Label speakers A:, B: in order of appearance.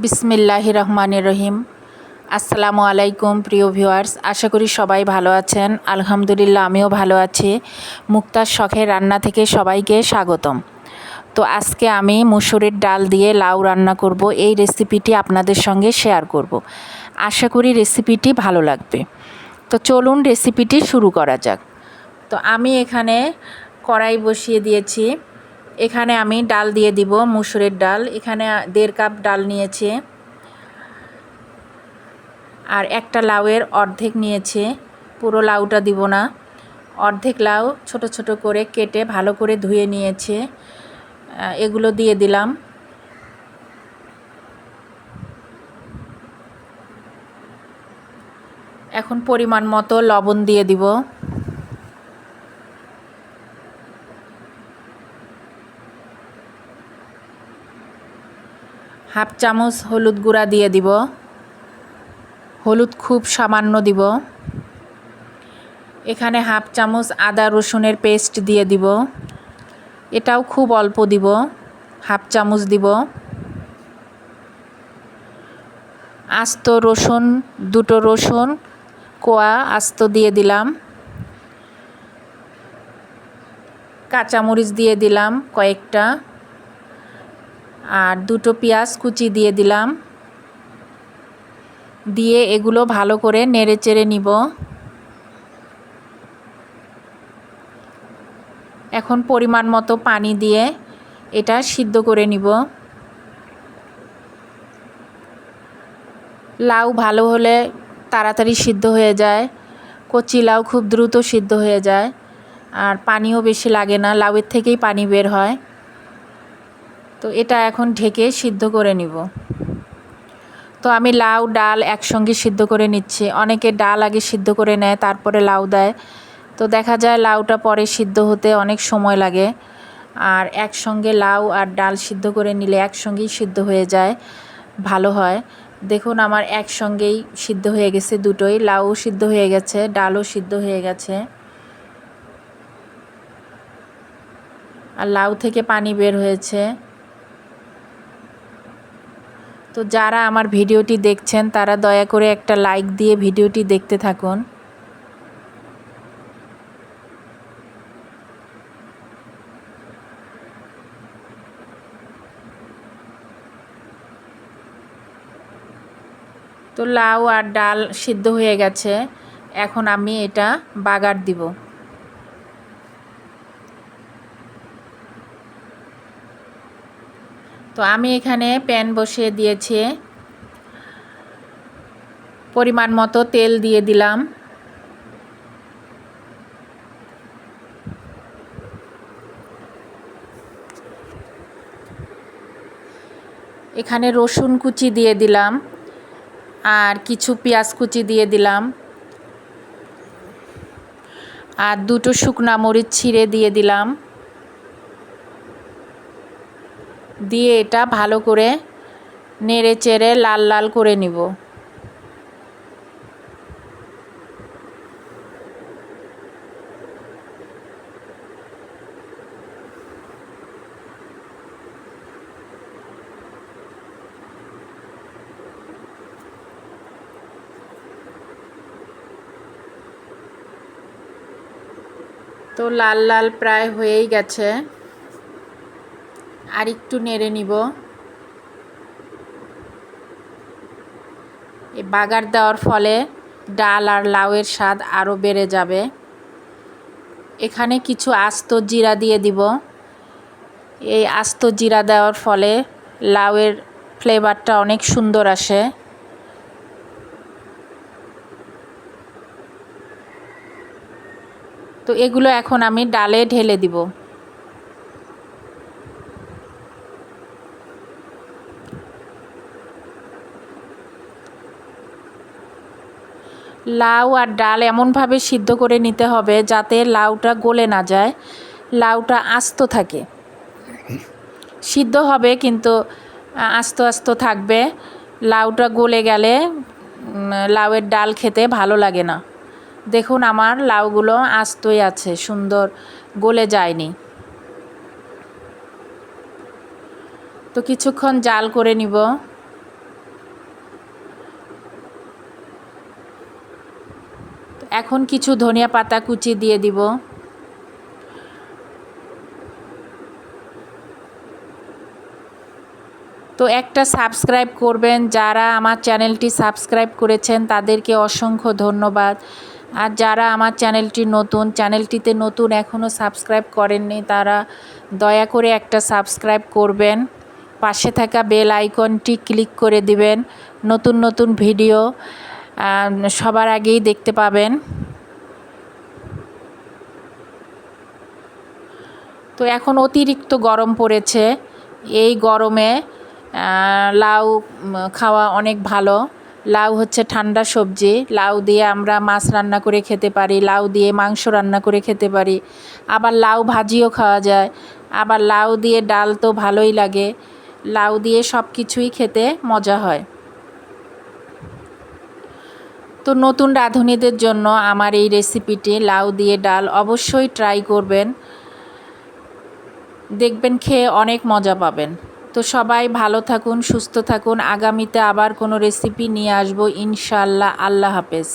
A: বিসমিল্লাহ রহমান রহিম আসসালামু আলাইকুম, প্রিয় ভিউয়ার্স। আশা করি সবাই ভালো আছেন। আলহামদুলিল্লাহ, আমিও ভালো আছি। মুক্তার শখের রান্না থেকে সবাইকে স্বাগতম। তো আজকে আমি মুসুরের ডাল দিয়ে লাউ রান্না করব। এই রেসিপিটি আপনাদের সঙ্গে শেয়ার করব। আশা করি রেসিপিটি ভালো লাগবে। তো চলুন রেসিপিটি শুরু করা যাক। তো আমি এখানে কড়াই বসিয়ে দিয়েছি। এখানে আমি ডাল দিয়ে দিব, মুসুরের ডাল। এখানে দেড় কাপ ডাল নিয়েছে। আর একটা লাউয়ের অর্ধেক নিয়েছে। পুরো লাউটা দিব না। অর্ধেক লাউ ছোট ছোট করে কেটে ভালো করে ধুয়ে নিয়েছে। এগুলো দিয়ে দিলাম। এখন পরিমাণ মতো লবণ দিয়ে দিব। হাফ চামচ হলুদ গুঁড়া দিয়ে দিব। হলুদ খুব সামান্য দিব। এখানে হাফ চামচ আদা রসুনের পেস্ট দিয়ে দিব। এটাও খুব অল্প দিব। হাফ চামচ দিব। আস্ত রসুন, দুটো রসুন, কোয়া আস্ত দিয়ে দিলাম। কাঁচামরিচ দিয়ে দিলাম কয়েকটা। আর দুটো পেঁয়াজ কুচি দিয়ে দিলাম। দিয়ে এগুলো ভালো করে নেড়ে চেড়ে নিব। এখন পরিমাণ মতো পানি দিয়ে এটা সিদ্ধ করে নিব। লাউ ভালো হলে তাড়াতাড়ি সিদ্ধ হয়ে যায়। কচি লাউ খুব দ্রুত সিদ্ধ হয়ে যায়। আর পানিও বেশি লাগে না, লাউয়ের থেকেই পানি বের হয়। তো এটা এখন ঢেকে সিদ্ধ করে নিব। তো আমি লাউ, ডাল একসঙ্গে সিদ্ধ করে নিচ্ছি। অনেকে ডাল আগে সিদ্ধ করে নেয়, তারপরে লাউ দেয়। তো দেখা যায় লাউটা পরে সিদ্ধ হতে অনেক সময় লাগে। আর একসঙ্গে লাউ আর ডাল সিদ্ধ করে নিলে একসঙ্গেই সিদ্ধ হয়ে যায়। ভালো হয়। দেখুন আমার একসঙ্গেই সিদ্ধ হয়ে গেছে দুটোই। লাউ সিদ্ধ হয়ে গেছে, ডালও সিদ্ধ হয়ে গেছে। আর লাউ থেকে পানি বের হয়েছে। তো যারা আমার ভিডিওটি দেখছেন, তারা দয়া করে একটা লাইক দিয়ে ভিডিওটি দেখতে থাকুন। তো লাউ আর ডাল সিদ্ধ হয়ে গেছে। এখন আমি এটা বাগার দিব। তো আমি এখানে প্যান বসিয়ে দিয়েছি। পরিমাণ মতো তেল দিয়ে দিলাম। এখানে রসুন কুচি দিয়ে দিলাম আর কিছু পেঁয়াজ কুচি দিয়ে দিলাম। আর দুটো শুকনা মরিচ ছিঁড়ে দিয়ে দিলাম। দিয়ে এটা ভালো করে নেড়ে চেড়ে লাল লাল করে নিব। তো লাল লাল প্রায় হয়েই গেছে। আর একটু নেড়ে নিব। এই বাগার দেওয়ার ফলে ডাল আর লাউয়ের স্বাদ আরও বেড়ে যাবে। এখানে কিছু আস্ত জিরা দিয়ে দিব। এই আস্ত জিরা দেওয়ার ফলে লাউয়ের ফ্লেভারটা অনেক সুন্দর আসে। তো এগুলো এখন আমি ডালে ঢেলে দিব। লাউ আর ডাল এমনভাবে সিদ্ধ করে নিতে হবে যাতে লাউটা গলে না যায়, লাউটা আস্ত থাকে। সিদ্ধ হবে কিন্তু আস্ত আস্ত থাকবে, লাউটা গলে গেলে লাউয়ের ডাল খেতে ভালো লাগে না। দেখুন আমার লাউগুলো আস্তই আছে, সুন্দর গলে যায়নি। তো কিছুক্ষণ জাল করে নিব। এখন কিছু ধনিয়া পাতা কুচি দিয়ে দিব। তো একটা সাবস্ক্রাইব করবেন, যারা আমার চ্যানেলটি সাবস্ক্রাইব করেছেন তাদেরকে অসংখ্য ধন্যবাদ। আর যারা আমার চ্যানেলটি নতুন, চ্যানেলটিতে নতুন এখনও সাবস্ক্রাইব করেননি, তারা দয়া করে একটা সাবস্ক্রাইব করবেন। পাশে থাকা বেল আইকনটি ক্লিক করে দিবেন। নতুন নতুন ভিডিও সবার আগেই দেখতে পাবেন। তো এখন অতিরিক্ত গরম পড়েছে। এই গরমে লাউ খাওয়া অনেক ভালো। লাউ হচ্ছে ঠান্ডা সবজি। লাউ দিয়ে আমরা মাছ রান্না করে খেতে পারি, লাউ দিয়ে মাংস রান্না করে খেতে পারি। আবার লাউ ভাজিও খাওয়া যায়। আবার লাউ দিয়ে ডাল তো ভালোই লাগে। লাউ দিয়ে সব কিছুই খেতে মজা হয়। তো নতুন রাঁধুনিদের জন্য আমার এই রেসিপিটি লাউ দিয়ে ডাল অবশ্যই ট্রাই করবেন। দেখবেন খেয়ে অনেক মজা পাবেন। তো সবাই ভালো থাকুন, সুস্থ থাকুন। আগামীতে আবার কোনো রেসিপি নিয়ে আসব। ইনশাল্লাহ আল্লাহ হাফেজ।